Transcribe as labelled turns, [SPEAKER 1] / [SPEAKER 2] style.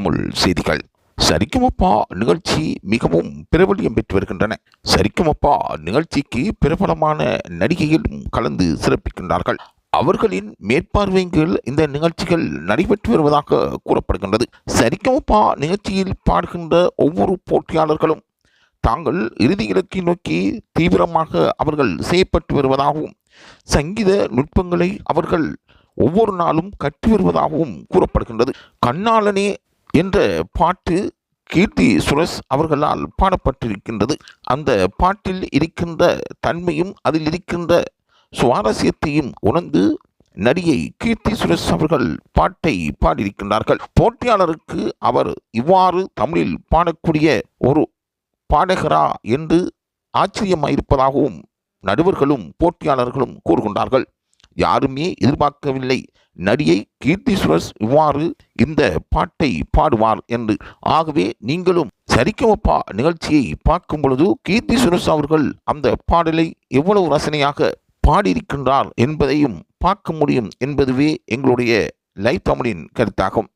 [SPEAKER 1] தமிழ் செய்திகள். சரிக்குமப்பா நிகழ்ச்சி மிகவும் பிரபலியம் பெற்று வருகின்றன. சரிக்குமப்பா நிகழ்ச்சிக்கு பிரபலமான நடிகைகளும் கலந்து சிறப்பிக்கின்றார்கள். அவர்களின் மேற்பார்வையின் கீழ் இந்த நிகழ்ச்சிகள் நடைபெற்று வருவதாக கூறப்படுகின்றது. சரிக்குமப்பா நிகழ்ச்சியில் பாடுகின்ற ஒவ்வொரு போட்டியாளர்களும் தாங்கள் இறுதி இலக்கை நோக்கி தீவிரமாக அவர்கள் செய்யப்பட்டு வருவதாகவும் சங்கீத நுட்பங்களை அவர்கள் ஒவ்வொரு நாளும் கற்று வருவதாகவும் கூறப்படுகின்றது. கண்ணாளனே என்ற பாட்டு கீர்த்தி சுரேஷ் அவர்களால் பாடப்பட்டிருக்கின்றது. அந்த பாட்டில் இருக்கின்ற தன்மையும் அதில் இருக்கின்ற சுவாரஸ்யத்தையும் உணர்ந்து நடிகை கீர்த்தி சுரேஷ் அவர்கள் பாட்டை பாடியிருக்கின்றார்கள். போட்டியாளருக்கு அவர் இவ்வாறு தமிழில் பாடக்கூடிய ஒரு பாடகரா என்று ஆச்சரியமாயிருப்பதாகவும் நடுவர்களும் போட்டியாளர்களும் கூறுகின்றார்கள். யாருமே எதிர்பார்க்கவில்லை. நடிகை கீர்த்தி இவ்வாறு இந்த பாட்டை பாடுவார் என்று. ஆகவே நீங்களும் சரிக்கமப்பா நிகழ்ச்சியை பார்க்கும் பொழுது கீர்த்தி சுரேஷ் அவர்கள் அந்த பாடலை எவ்வளவு ரசனையாக பாடியிருக்கின்றார் என்பதையும் பார்க்க முடியும் என்பதுவே எங்களுடைய லைவ் தமிழின் கருத்தாகும்.